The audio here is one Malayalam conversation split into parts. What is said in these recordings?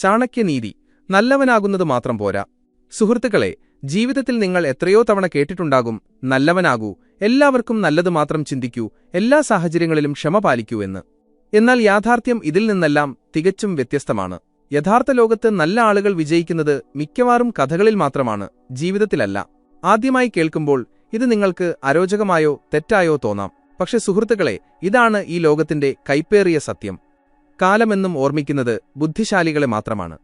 ചാണക്യനീതി നല്ലവനാകുന്നത് മാത്രം പോരാ. സുഹൃത്തുക്കളെ ജീവിതത്തിൽ നിങ്ങൾ എത്രയോ തവണ കേട്ടിട്ടുണ്ടാകും നല്ലവനാകൂ എല്ലാവർക്കും നല്ലത് മാത്രം ചിന്തിക്കൂ എല്ലാ സാഹചര്യങ്ങളിലും ക്ഷമ പാലിക്കൂ എന്ന്. എന്നാൽ യാഥാർത്ഥ്യം ഇതിൽ നിന്നെല്ലാം തികച്ചും വ്യത്യസ്തമാണ്. യഥാർത്ഥ ലോകത്ത് നല്ല ആളുകൾ വിജയിക്കുന്നത് മിക്കവാറും കഥകളിൽ മാത്രമാണ് ജീവിതത്തിലല്ല. ആദ്യമായി കേൾക്കുമ്പോൾ ഇത് നിങ്ങൾക്ക് അരോചകമായോ തെറ്റായോ തോന്നാം. പക്ഷെ സുഹൃത്തുക്കളെ ഇതാണ് ഈ ലോകത്തിന്റെ കൈപ്പേറിയ സത്യം. കാലമെന്നും ഓർമ്മിക്കുന്നത് ബുദ്ധിശാലികളെ മാത്രമാണ്.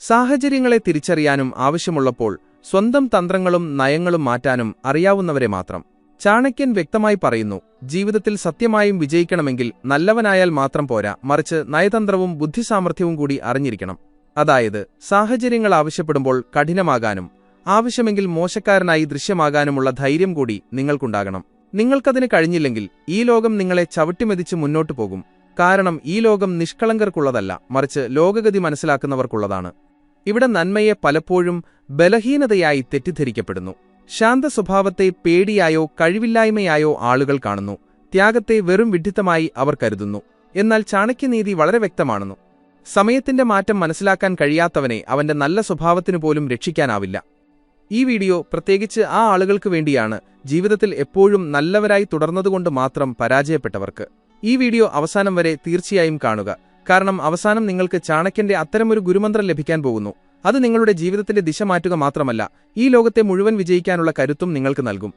സാഹചര്യങ്ങളെ തിരിച്ചറിയാനും ആവശ്യമുള്ളപ്പോൾ സ്വന്തം തന്ത്രങ്ങളും നയങ്ങളും മാറ്റാനും അറിയാവുന്നവരെ മാത്രം. ചാണക്യൻ വ്യക്തമായി പറയുന്നു ജീവിതത്തിൽ സത്യമായും വിജയിക്കണമെങ്കിൽ നല്ലവനായാൽ മാത്രം പോരാ മറിച്ച് നയതന്ത്രവും ബുദ്ധിസാമർഥ്യവും കൂടി അറിഞ്ഞിരിക്കണം. അതായത് സാഹചര്യങ്ങൾ ആവശ്യപ്പെടുമ്പോൾ കഠിനമാകാനും ആവശ്യമെങ്കിൽ മോശക്കാരനായി ദൃശ്യമാകാനുമുള്ള ധൈര്യം കൂടി നിങ്ങൾക്കുണ്ടാകണം. നിങ്ങൾക്കതിന് കഴിഞ്ഞില്ലെങ്കിൽ ഈ ലോകം നിങ്ങളെ ചവിട്ടിമെതിച്ച് മുന്നോട്ടു പോകും. കാരണം ഈ ലോകം നിഷ്കളങ്കർക്കുള്ളതല്ല മറിച്ച് ലോകഗതി മനസ്സിലാക്കുന്നവർക്കുള്ളതാണ്. ഇവിടെ നന്മയെ പലപ്പോഴും ബലഹീനതയായി തെറ്റിദ്ധരിക്കപ്പെടുന്നു. ശാന്ത സ്വഭാവത്തെ പേടിയായോ കഴിവില്ലായ്മയായോ ആളുകൾ കാണുന്നു. ത്യാഗത്തെ വെറും വിഡ്ഢിത്തമായി അവർ കരുതുന്നു. എന്നാൽ ചാണക്യനീതി വളരെ വ്യക്തമാണെന്നു. സമയത്തിന്റെ മാറ്റം മനസ്സിലാക്കാൻ കഴിയാത്തവനെ അവന്റെ നല്ല സ്വഭാവത്തിനു പോലും രക്ഷിക്കാനാവില്ല. ഈ വീഡിയോ പ്രത്യേകിച്ച് ആ ആളുകൾക്ക് വേണ്ടിയാണ് ജീവിതത്തിൽ എപ്പോഴും നല്ലവരായി തുടർന്നതുകൊണ്ട് മാത്രം പരാജയപ്പെട്ടവർക്ക്. ഈ വീഡിയോ അവസാനം വരെ തീർച്ചയായും കാണുക. കാരണം അവസാനം നിങ്ങൾക്ക് ചാണക്യന്റെ അത്തരമൊരു ഗുരുമന്ത്രം ലഭിക്കാൻ പോകുന്നു. അത് നിങ്ങളുടെ ജീവിതത്തിന്റെ ദിശ മാറ്റുക മാത്രമല്ല ഈ ലോകത്തെ മുഴുവൻ വിജയിക്കാനുള്ള കരുത്തും നിങ്ങൾക്ക് നൽകും.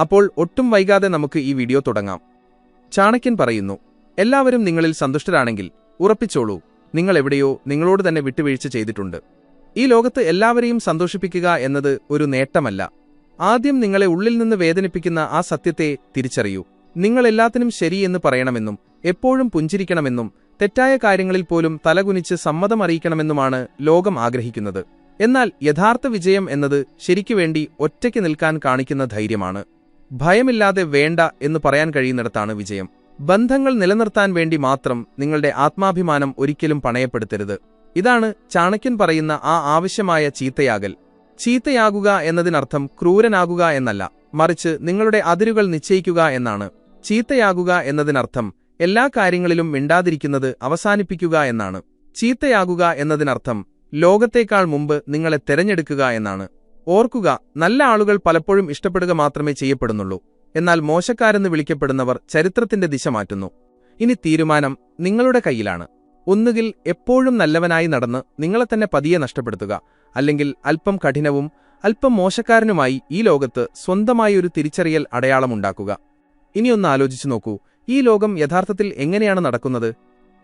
അപ്പോൾ ഒട്ടും വൈകാതെ നമുക്ക് ഈ വീഡിയോ തുടങ്ങാം. ചാണക്യൻ പറയുന്നു എല്ലാവരും നിങ്ങളിൽ സന്തുഷ്ടരാണെങ്കിൽ ഉറപ്പിച്ചോളൂ നിങ്ങൾ എവിടെയോ നിങ്ങളോട് തന്നെ വിട്ടുവീഴ്ച ചെയ്തിട്ടുണ്ട്. ഈ ലോകത്ത് എല്ലാവരെയും സന്തോഷിപ്പിക്കുക എന്നത് ഒരു നേട്ടമല്ല. ആദ്യം നിങ്ങളെ ഉള്ളിൽ നിന്ന് വേദനിപ്പിക്കുന്ന ആ സത്യത്തെ തിരിച്ചറിയൂ. നിങ്ങൾ എല്ലാത്തിനും ശരിയെന്ന് പറയണമെന്നും എപ്പോഴും പുഞ്ചിരിക്കണമെന്നും തെറ്റായ കാര്യങ്ങളിൽ പോലും തലകുനിച്ച് സമ്മതം അറിയിക്കണമെന്നുമാണ് ലോകം ആഗ്രഹിക്കുന്നത്. എന്നാൽ യഥാർത്ഥ വിജയം എന്നത് ശരിക്കുവേണ്ടി ഒറ്റയ്ക്ക് നിൽക്കാൻ കാണിക്കുന്ന ധൈര്യമാണ്. ഭയമില്ലാതെ വേണ്ട എന്ന് പറയാൻ കഴിയുന്നിടത്താണ് വിജയം. ബന്ധങ്ങൾ നിലനിർത്താൻ വേണ്ടി മാത്രം നിങ്ങളുടെ ആത്മാഭിമാനം ഒരിക്കലും പണയപ്പെടുത്തരുത്. ഇതാണ് ചാണക്യൻ പറയുന്ന ആ ആവശ്യമായ ചീത്തയാകൽ. ചീത്തയാകുക എന്നതിനർത്ഥം ക്രൂരനാകുക എന്നല്ല മറിച്ച് നിങ്ങളുടെ അതിരുകൾ നിശ്ചയിക്കുക എന്നാണ്. ചീത്തയാകുക എന്നതിനർത്ഥം എല്ലാ കാര്യങ്ങളിലും മിണ്ടാതിരിക്കുന്നത് അവസാനിപ്പിക്കുക എന്നാണ്. ചീത്തയാകുക എന്നതിനർത്ഥം ലോകത്തേക്കാൾ മുമ്പ് നിങ്ങളെ തെരഞ്ഞെടുക്കുക എന്നാണ്. ഓർക്കുക നല്ല ആളുകൾ പലപ്പോഴും ഇഷ്ടപ്പെടുക മാത്രമേ ചെയ്യപ്പെടുന്നുള്ളൂ. എന്നാൽ മോശക്കാരെന്ന് വിളിക്കപ്പെടുന്നവർ ചരിത്രത്തിന്റെ ദിശ മാറ്റുന്നു. ഇനി തീരുമാനം നിങ്ങളുടെ കയ്യിലാണ്. ഒന്നുകിൽ എപ്പോഴും നല്ലവനായി നടന്ന് നിങ്ങളെ തന്നെ പതിയെ നഷ്ടപ്പെടുത്തുക അല്ലെങ്കിൽ അല്പം കഠിനവും അല്പം മോശക്കാരനുമായി ഈ ലോകത്ത് സ്വന്തമായി ഒരു തിരിച്ചറിയൽ അടയാളമുണ്ടാക്കുക ഇനിയൊന്ന് ആലോചിച്ചു നോക്കൂ. ഈ ലോകം യഥാർത്ഥത്തിൽ എങ്ങനെയാണ് നടക്കുന്നത്?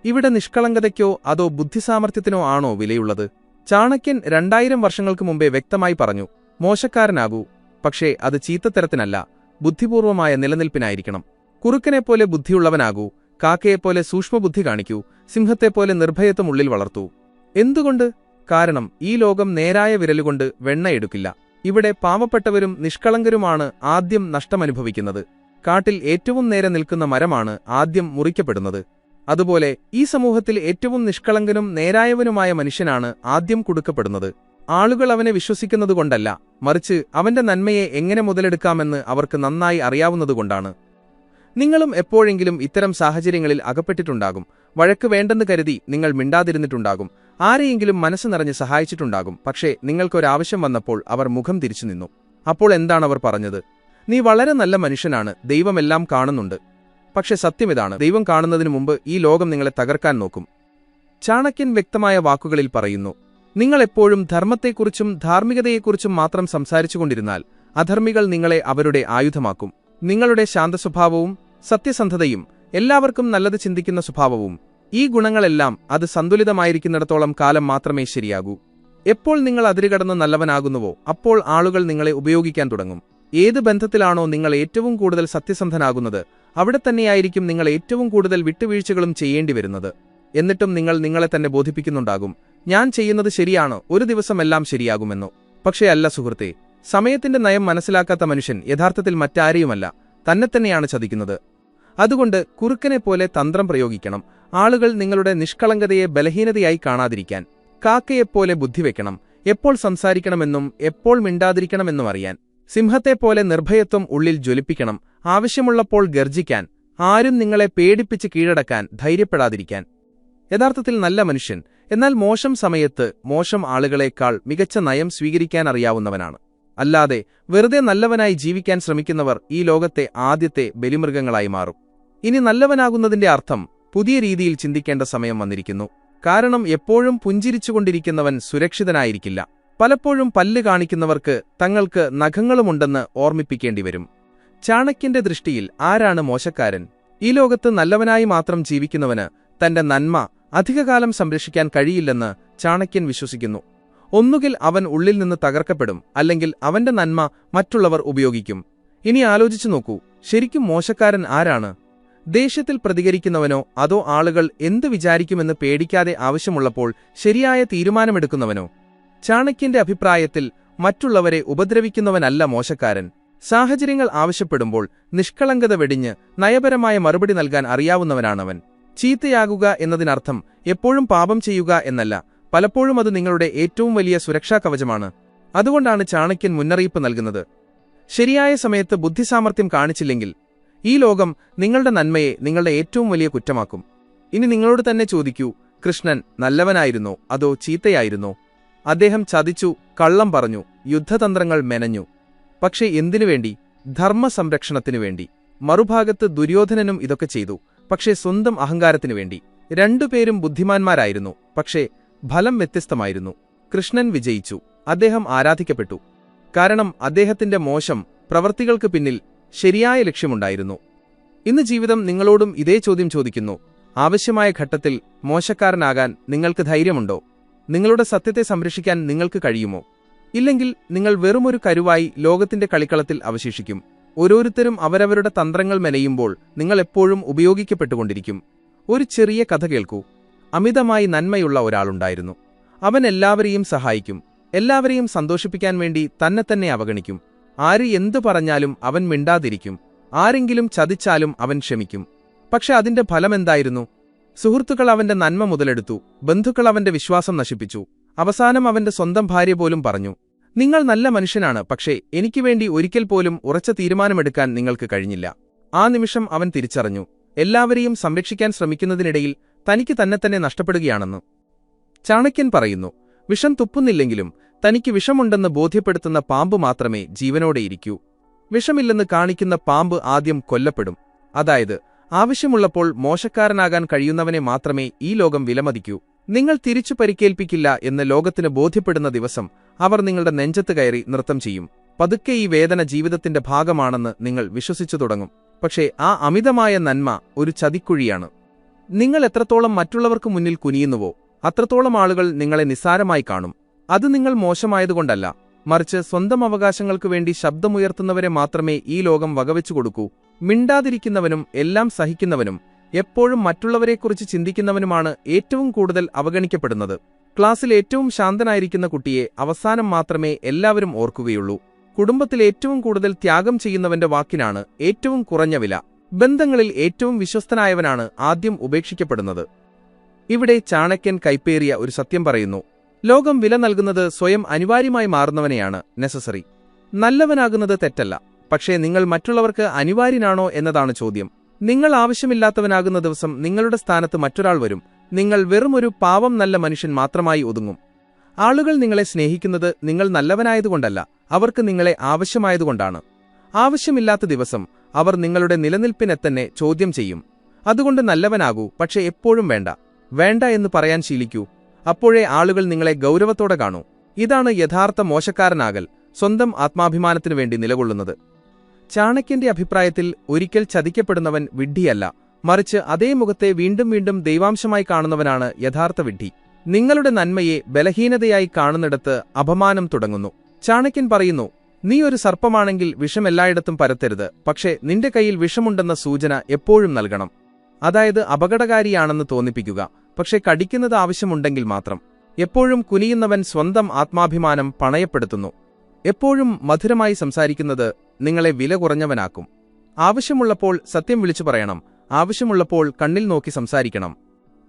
ഇവിടെ നിഷ്കളങ്കതയ്ക്കോ അതോ ബുദ്ധിസാമർഥ്യത്തിനോ ആണോ വിലയുള്ളത്? ചാണക്യൻ രണ്ടായിരം വർഷങ്ങൾക്ക് മുമ്പേ വ്യക്തമായി പറഞ്ഞു മോശക്കാരനാകൂ. പക്ഷേ അത് ചീത്തത്തരത്തിനല്ല ബുദ്ധിപൂർവമായ നിലനിൽപ്പിനായിരിക്കണം. കുറുക്കനെപ്പോലെ ബുദ്ധിയുള്ളവനാകൂ കാക്കയെപ്പോലെ സൂക്ഷ്മബുദ്ധി കാണിക്കൂ സിംഹത്തെപ്പോലെ നിർഭയത്വം ഉള്ളിൽ വളർത്തൂ. എന്തുകൊണ്ട്? കാരണം ഈ ലോകം നേരായ വിരലുകൊണ്ട് വെണ്ണയെടുക്കില്ല ഇവിടെ പാവപ്പെട്ടവരും നിഷ്കളങ്കരുമാണ് ആദ്യം നഷ്ടമനുഭവിക്കുന്നത്. കാട്ടിൽ ഏറ്റവും നേരെ നിൽക്കുന്ന മരമാണ് ആദ്യം മുറിക്കപ്പെടുന്നത്. അതുപോലെ ഈ സമൂഹത്തിൽ ഏറ്റവും നിഷ്കളങ്കനും നേരായവനുമായ മനുഷ്യനാണ് ആദ്യം കുടുക്കപ്പെടുന്നത്. ആളുകൾ അവനെ വിശ്വസിക്കുന്നതുകൊണ്ടല്ല മറിച്ച് അവന്റെ നന്മയെ എങ്ങനെ മുതലെടുക്കാമെന്ന് അവർക്ക് നന്നായി അറിയാവുന്നതുകൊണ്ടാണ് നിങ്ങളും എപ്പോഴെങ്കിലും ഇത്തരം സാഹചര്യങ്ങളിൽ അകപ്പെട്ടിട്ടുണ്ടാകും. വഴക്ക് വേണ്ടെന്ന് കരുതി നിങ്ങൾ മിണ്ടാതിരുന്നിട്ടുണ്ടാകും. ആരെയെങ്കിലും മനസ്സ് നിറഞ്ഞ് സഹായിച്ചിട്ടുണ്ടാകും. പക്ഷേ നിങ്ങൾക്കൊരാവശ്യം വന്നപ്പോൾ അവർ മുഖം തിരിച്ചു നിന്നു. അപ്പോൾ എന്താണവർ പറഞ്ഞത്? നീ വളരെ നല്ല മനുഷ്യനാണ്. ദൈവമെല്ലാം കാണുന്നുണ്ട്. പക്ഷെ സത്യമിതാണ് ദൈവം കാണുന്നതിനു മുമ്പ് ഈ ലോകം നിങ്ങളെ തകർക്കാൻ നോക്കും. ചാണക്യൻ വ്യക്തമായ വാക്കുകളിൽ പറയുന്നു നിങ്ങൾ എപ്പോഴും ധർമ്മത്തെക്കുറിച്ചും ധാർമ്മികതയെക്കുറിച്ചും മാത്രം സംസാരിച്ചുകൊണ്ടിരുന്നാൽ അധർമ്മികൾ നിങ്ങളെ അവരുടെ ആയുധമാക്കും. നിങ്ങളുടെ ശാന്തസ്വഭാവവും സത്യസന്ധതയും എല്ലാവർക്കും നല്ലത് ചിന്തിക്കുന്ന സ്വഭാവവും ഈ ഗുണങ്ങളെല്ലാം അത് സന്തുലിതമായിരിക്കുന്നിടത്തോളം കാലം മാത്രമേ ശരിയാകൂ. എപ്പോൾ നിങ്ങൾ അതിരുകടന്ന് നല്ലവനാകുന്നുവോ അപ്പോൾ ആളുകൾ നിങ്ങളെ ഉപയോഗിക്കാൻ തുടങ്ങും. ഏത് ബന്ധത്തിലാണോ നിങ്ങൾ ഏറ്റവും കൂടുതൽ സത്യസന്ധനാകുന്നത് അവിടെ തന്നെയായിരിക്കും നിങ്ങൾ ഏറ്റവും കൂടുതൽ വിട്ടുവീഴ്ചകളും ചെയ്യേണ്ടി വരുന്നത് എന്നിട്ടും നിങ്ങൾ നിങ്ങളെ തന്നെ ബോധിപ്പിക്കുന്നുണ്ടാകും. ഞാൻ ചെയ്യുന്നത് ശരിയാണ്? ഒരു ദിവസമെല്ലാം ശരിയാകുമെന്നോ. പക്ഷേ അല്ല സുഹൃത്തെ സമയത്തിന്റെ നയം മനസ്സിലാക്കാത്ത മനുഷ്യൻ യഥാർത്ഥത്തിൽ മറ്റാരെയുമല്ല തന്നെ തന്നെയാണ് ചതിക്കുന്നത്. അതുകൊണ്ട് കുറുക്കനെ പോലെ തന്ത്രം പ്രയോഗിക്കണം. ആളുകൾ നിങ്ങളുടെ നിഷ്കളങ്കതയെ ബലഹീനതയായി കാണാതിരിക്കാൻ കാക്കയെപ്പോലെ ബുദ്ധിവെക്കണം. എപ്പോൾ സംസാരിക്കണമെന്നും എപ്പോൾ മിണ്ടാതിരിക്കണമെന്നും അറിയാൻ. സിംഹത്തെപ്പോലെ നിർഭയത്വം ഉള്ളിൽ ജ്വലിപ്പിക്കണം. ആവശ്യമുള്ളപ്പോൾ ഗർജിക്കാൻ ആരും നിങ്ങളെ പേടിപ്പിച്ച് കീഴടക്കാൻ ധൈര്യപ്പെടാതിരിക്കാൻ. യഥാർത്ഥത്തിൽ നല്ല മനുഷ്യൻ. എന്നാൽ മോശം സമയത്ത് മോശം ആളുകളെക്കാൾ മികച്ച നയം സ്വീകരിക്കാൻ അറിയാവുന്നവനാണ്. അല്ലാതെ വെറുതെ നല്ലവനായി ജീവിക്കാൻ ശ്രമിക്കുന്നവർ ഈ ലോകത്തെ ആദ്യത്തെ ബലിമൃഗങ്ങളായി മാറും. ഇനി നല്ലവനാകുന്നതിന്റെ അർത്ഥം പുതിയ രീതിയിൽ ചിന്തിക്കേണ്ട സമയം വന്നിരിക്കുന്നു. കാരണം എപ്പോഴും പുഞ്ചിരിച്ചുകൊണ്ടിരിക്കുന്നവൻ സുരക്ഷിതനായിരിക്കില്ല. പലപ്പോഴും പല്ല് കാണിക്കുന്നവർക്ക് തങ്ങൾക്ക് നഖങ്ങളുമുണ്ടെന്ന് ഓർമ്മിപ്പിക്കേണ്ടി വരും ചാണക്യന്റെ ദൃഷ്ടിയിൽ ആരാണ് മോശക്കാരൻ? ഈ ലോകത്ത് നല്ലവനായി മാത്രം ജീവിക്കുന്നവന് തന്റെ നന്മ അധികകാലം സംരക്ഷിക്കാൻ കഴിയില്ലെന്ന് ചാണക്യൻ വിശ്വസിക്കുന്നു. ഒന്നുകിൽ അവൻ ഉള്ളിൽ നിന്ന് തകർക്കപ്പെടും അല്ലെങ്കിൽ അവന്റെ നന്മ മറ്റുള്ളവർ ഉപയോഗിക്കും. ഇനി ആലോചിച്ചു നോക്കൂ ശരിക്കും മോശക്കാരൻ ആരാണ്? ദേഷ്യത്തിൽ പ്രതികരിക്കുന്നവനോ അതോ ആളുകൾ എന്ത് വിചാരിക്കുമെന്ന് പേടിക്കാതെ ആവശ്യമുള്ളപ്പോൾ ശരിയായ തീരുമാനമെടുക്കുന്നവനോ? ചാണക്യന്റെ അഭിപ്രായത്തിൽ മറ്റുള്ളവരെ ഉപദ്രവിക്കുന്നവനല്ല മോശക്കാരൻ. സാഹചര്യങ്ങൾ ആവശ്യപ്പെടുമ്പോൾ നിഷ്കളങ്കത വെടിഞ്ഞ് നയപരമായ മറുപടി നൽകാൻ അറിയാവുന്നവനാണവൻ. ചീത്തയാകുക എന്നതിനർത്ഥം എപ്പോഴും പാപം ചെയ്യുക എന്നല്ല പലപ്പോഴും അത് നിങ്ങളുടെ ഏറ്റവും വലിയ സുരക്ഷാ കവചമാണ്. അതുകൊണ്ടാണ് ചാണക്യൻ മുന്നറിയിപ്പ് നൽകുന്നത്. ശരിയായ സമയത്ത് ബുദ്ധിസാമർഥ്യം കാണിച്ചില്ലെങ്കിൽ ഈ ലോകം നിങ്ങളുടെ നന്മയെ നിങ്ങളുടെ ഏറ്റവും വലിയ കുറ്റമാക്കും. ഇനി നിങ്ങളോട് തന്നെ ചോദിക്കൂ കൃഷ്ണൻ നല്ലവനായിരുന്നോ? അതോ ചീത്തയായിരുന്നോ? അദ്ദേഹം ചതിച്ചു കള്ളം പറഞ്ഞു യുദ്ധതന്ത്രങ്ങൾ മെനഞ്ഞു. പക്ഷേ എന്തിനുവേണ്ടി ധർമ്മസംരക്ഷണത്തിനു വേണ്ടി. മറുഭാഗത്ത് ദുര്യോധനനും ഇതൊക്കെ ചെയ്തു. പക്ഷേ സ്വന്തം അഹങ്കാരത്തിനു വേണ്ടി. രണ്ടുപേരും ബുദ്ധിമാന്മാരായിരുന്നു. പക്ഷേ ഫലം വ്യത്യസ്തമായിരുന്നു. കൃഷ്ണൻ വിജയിച്ചു. അദ്ദേഹം ആരാധിക്കപ്പെട്ടു. കാരണം അദ്ദേഹത്തിന്റെ മോശം പ്രവർത്തികൾക്ക് പിന്നിൽ ശരിയായ ലക്ഷ്യമുണ്ടായിരുന്നു. ഇന്ന് ജീവിതം നിങ്ങളോടും ഇതേ ചോദ്യം ചോദിക്കുന്നു. ആവശ്യമായ ഘട്ടത്തിൽ മോശക്കാരനാകാൻ നിങ്ങൾക്ക് ധൈര്യമുണ്ടോ? നിങ്ങളുടെ സത്യത്തെ സംരക്ഷിക്കാൻ നിങ്ങൾക്ക് കഴിയുമോ? ഇല്ലെങ്കിൽ നിങ്ങൾ വെറുമൊരു കരുവായി ലോകത്തിന്റെ കളിക്കളത്തിൽ അവശേഷിക്കും. ഓരോരുത്തരും അവരവരുടെ തന്ത്രങ്ങൾ മെനയുമ്പോൾ നിങ്ങൾ എപ്പോഴും ഉപയോഗിക്കപ്പെട്ടുകൊണ്ടിരിക്കും. ഒരു ചെറിയ കഥ കേൾക്കൂ. അമിതമായി നന്മയുള്ള ഒരാളുണ്ടായിരുന്നു. അവൻ എല്ലാവരെയും സഹായിക്കും. എല്ലാവരെയും സന്തോഷിപ്പിക്കാൻ വേണ്ടി തന്നെ തന്നെ അവഗണിക്കും. ആര് എന്തു പറഞ്ഞാലും അവൻ മിണ്ടാതിരിക്കും. ആരെങ്കിലും ചതിച്ചാലും അവൻ ക്ഷമിക്കും. പക്ഷെ അതിന്റെ ഫലമെന്തായിരുന്നു? സുഹൃത്തുക്കൾ അവന്റെ നന്മ മുതലെടുത്തു. ബന്ധുക്കൾ അവന്റെ വിശ്വാസം നശിപ്പിച്ചു. അവസാനം അവന്റെ സ്വന്തം ഭാര്യ പോലും പറഞ്ഞു നിങ്ങൾ നല്ല മനുഷ്യനാണ് പക്ഷേ എനിക്ക് വേണ്ടി ഒരിക്കൽ പോലും ഉറച്ച തീരുമാനമെടുക്കാൻ നിങ്ങൾക്ക് കഴിഞ്ഞില്ല. ആ നിമിഷം അവൻ തിരിച്ചറിഞ്ഞു എല്ലാവരെയും സംരക്ഷിക്കാൻ ശ്രമിക്കുന്നതിനിടയിൽ തനിക്ക് തന്നെ തന്നെ നഷ്ടപ്പെടുകയാണെന്ന്. ചാണക്യൻ പറയുന്നു വിഷം തുപ്പുന്നില്ലെങ്കിലും തനിക്ക് വിഷമുണ്ടെന്ന് ബോധ്യപ്പെടുത്തുന്ന പാമ്പ് മാത്രമേ ജീവനോടെയിരിക്കൂ വിഷമില്ലെന്ന് കാണിക്കുന്ന പാമ്പ് ആദ്യം കൊല്ലപ്പെടും. അതായത് ആവശ്യമുള്ളപ്പോൾ മോശക്കാരനാകാൻ കഴിയുന്നവനെ മാത്രമേ ഈ ലോകം വിലമതിക്കൂ. നിങ്ങൾ തിരിച്ചു പരിക്കേൽപ്പിക്കില്ല എന്ന് ലോകത്തിന് ബോധ്യപ്പെടുന്ന ദിവസം അവർ നിങ്ങളുടെ നെഞ്ചത്ത് കയറി നൃത്തം ചെയ്യും. പതുക്കെ ഈ വേദന ജീവിതത്തിന്റെ ഭാഗമാണെന്ന് നിങ്ങൾ വിശ്വസിച്ചു തുടങ്ങും. പക്ഷേ ആ അമിതമായ നന്മ ഒരു ചതിക്കുഴിയാണ്. നിങ്ങൾ എത്രത്തോളം മറ്റുള്ളവർക്ക് മുന്നിൽ കുനിയുന്നുവോ അത്രത്തോളം ആളുകൾ നിങ്ങളെ നിസ്സാരമായി കാണും. അത് നിങ്ങൾ മോശമായതുകൊണ്ടല്ല. മറിച്ച് സ്വന്തം അവകാശങ്ങൾക്കു വേണ്ടി ശബ്ദമുയർത്തുന്നവരെ മാത്രമേ ഈ ലോകം വകവെച്ചു കൊടുക്കൂ. മിണ്ടാതിരിക്കുന്നവനും എല്ലാം സഹിക്കുന്നവനും എപ്പോഴും മറ്റുള്ളവരെക്കുറിച്ച് ചിന്തിക്കുന്നവനുമാണ് ഏറ്റവും കൂടുതൽ അവഗണിക്കപ്പെടുന്നത്. ക്ലാസ്സിൽ ഏറ്റവും ശാന്തനായിരിക്കുന്ന കുട്ടിയെ അവസാനം മാത്രമേ എല്ലാവരും ഓർക്കുകയുള്ളൂ. കുടുംബത്തിൽ ഏറ്റവും കൂടുതൽ ത്യാഗം ചെയ്യുന്നവന്റെ വാക്കിനാണ് ഏറ്റവും കുറഞ്ഞ വില. ബന്ധങ്ങളിൽ ഏറ്റവും വിശ്വസ്തനായവനാണ് ആദ്യം ഉപേക്ഷിക്കപ്പെടുന്നത്. ഇവിടെ ചാണക്യൻ കൈപ്പേറിയ ഒരു സത്യം പറയുന്നു. ലോകം വില നൽകുന്നത് സ്വയം അനിവാര്യമായി മാറുന്നവനെയാണ് നെസസറി. നല്ലവനാകുന്നത് തെറ്റല്ല. പക്ഷേ നിങ്ങൾ മറ്റുള്ളവർക്ക് അനിവാര്യനാണോ എന്നതാണ് ചോദ്യം. നിങ്ങൾ ആവശ്യമില്ലാത്തവനാകുന്ന ദിവസം നിങ്ങളുടെ സ്ഥാനത്ത് മറ്റൊരാൾ വരും. നിങ്ങൾ വെറുമൊരു പാവം നല്ല മനുഷ്യൻ മാത്രമായി ഒതുങ്ങും. ആളുകൾ നിങ്ങളെ സ്നേഹിക്കുന്നത് നിങ്ങൾ നല്ലവനായതുകൊണ്ടല്ല അവർക്ക് നിങ്ങളെ ആവശ്യമായതുകൊണ്ടാണ്. ആവശ്യമില്ലാത്ത ദിവസം അവർ നിങ്ങളുടെ നിലനിൽപ്പിനെ തന്നെ ചോദ്യം ചെയ്യും. അതുകൊണ്ട് നല്ലവനാകൂ പക്ഷെ എപ്പോഴും വേണ്ട. വേണ്ട എന്ന് പറയാൻ ശീലിക്കൂ. അപ്പോഴേ ആളുകൾ നിങ്ങളെ ഗൗരവത്തോടെ കാണൂ. ഇതാണ് യഥാർത്ഥ മോശക്കാരനാകൽ സ്വന്തം ആത്മാഭിമാനത്തിനു വേണ്ടി നിലകൊള്ളുന്നത്. ചാണക്യന്റെ അഭിപ്രായത്തിൽ ഒരിക്കൽ ചതിക്കപ്പെടുന്നവൻ വിഡ്ഢിയല്ല. മറിച്ച് അതേ മുഖത്തെ വീണ്ടും വീണ്ടും ദൈവാംശമായി കാണുന്നവനാണ് യഥാർത്ഥ വിഡ്ഢി. നിങ്ങളുടെ നന്മയെ ബലഹീനതയായി കാണുന്നിടത്ത് അപമാനം തുടങ്ങുന്നു. ചാണക്യൻ പറയുന്നു നീ ഒരു സർപ്പമാണെങ്കിൽ വിഷം എല്ലായിടത്തും പരത്തരുത്. പക്ഷേ നിന്റെ കയ്യിൽ വിഷമുണ്ടെന്ന സൂചന എപ്പോഴും നൽകണം. അതായത് അപകടകാരിയാണെന്ന് തോന്നിപ്പിക്കുക. പക്ഷെ കടിക്കുന്നത് ആവശ്യമുണ്ടെങ്കിൽ മാത്രം. എപ്പോഴും കുനിയുന്നവൻ സ്വന്തം ആത്മാഭിമാനം പണയപ്പെടുത്തുന്നു. എപ്പോഴും മധുരമായി സംസാരിക്കുന്നത് നിങ്ങളെ വില കുറഞ്ഞവനാക്കും. ആവശ്യമുള്ളപ്പോൾ സത്യം വിളിച്ചു പറയണം. ആവശ്യമുള്ളപ്പോൾ കണ്ണിൽ നോക്കി സംസാരിക്കണം.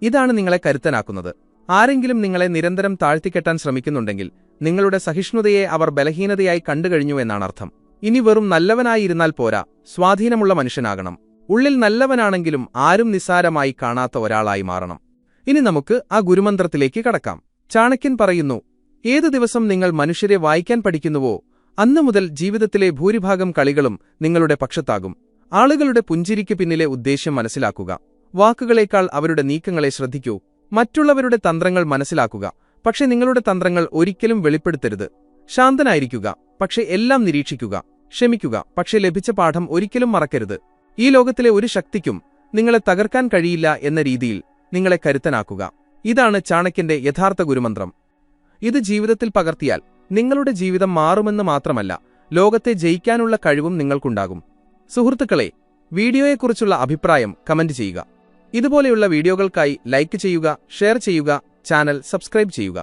ഇതാണ് നിങ്ങളെ കരുത്തനാക്കുന്നത്. ആരെങ്കിലും നിങ്ങളെ നിരന്തരം താഴ്ത്തിക്കെട്ടാൻ ശ്രമിക്കുന്നുണ്ടെങ്കിൽ നിങ്ങളുടെ സഹിഷ്ണുതയെ അവർ ബലഹീനതയായി കണ്ടുകഴിഞ്ഞു എന്നാണ് അർത്ഥം ഇനി വെറും നല്ലവനായിരുന്നാൽ പോരാ സ്വാധീനമുള്ള മനുഷ്യനാകണം. ഉള്ളിൽ നല്ലവനാണെങ്കിലും ആരും നിസ്സാരമായി കാണാത്ത ഒരാളായി മാറണം. ഇനി നമുക്ക് ആ ഗുരുമന്ത്രത്തിലേക്ക് കടക്കാം. ചാണക്യൻ പറയുന്നു ഏതു ദിവസം നിങ്ങൾ മനുഷ്യരെ വായിക്കാൻ പഠിക്കുന്നുവോ അന്നു മുതൽ ജീവിതത്തിലെ ഭൂരിഭാഗം കളികളും നിങ്ങളുടെ പക്ഷത്താകും. ആളുകളുടെ പുഞ്ചിരിക്ക് പിന്നിലെ ഉദ്ദേശ്യം മനസ്സിലാക്കുക. വാക്കുകളേക്കാൾ അവരുടെ നീക്കങ്ങളെ ശ്രദ്ധിക്കൂ. മറ്റുള്ളവരുടെ തന്ത്രങ്ങൾ മനസ്സിലാക്കുക. പക്ഷെ നിങ്ങളുടെ തന്ത്രങ്ങൾ ഒരിക്കലും വെളിപ്പെടുത്തരുത്. ശാന്തനായിരിക്കുക. പക്ഷെ എല്ലാം നിരീക്ഷിക്കുക. ക്ഷമിക്കുക. പക്ഷെ ലഭിച്ച പാഠം ഒരിക്കലും മറക്കരുത്. ഈ ലോകത്തിലെ ഒരു ശക്തിക്കും നിങ്ങളെ തകർക്കാൻ കഴിയില്ല എന്ന രീതിയിൽ നിങ്ങളെ കരുത്തനാക്കുക. ഇതാണ് ചാണക്യന്റെ യഥാർത്ഥ ഗുരുമന്ത്രം. ഇത് ജീവിതത്തിൽ പകർത്തിയാൽ നിങ്ങളുടെ ജീവിതം മാറുമെന്ന് മാത്രമല്ല ലോകത്തെ ജയിക്കാനുള്ള കഴിവും നിങ്ങൾക്കുണ്ടാകും. സുഹൃത്തുക്കളെ വീഡിയോയെക്കുറിച്ചുള്ള അഭിപ്രായം കമന്റ് ചെയ്യുക. ഇതുപോലെയുള്ള വീഡിയോകൾക്കായി ലൈക്ക് ചെയ്യുക ഷെയർ ചെയ്യുക ചാനൽ സബ്സ്ക്രൈബ് ചെയ്യുക.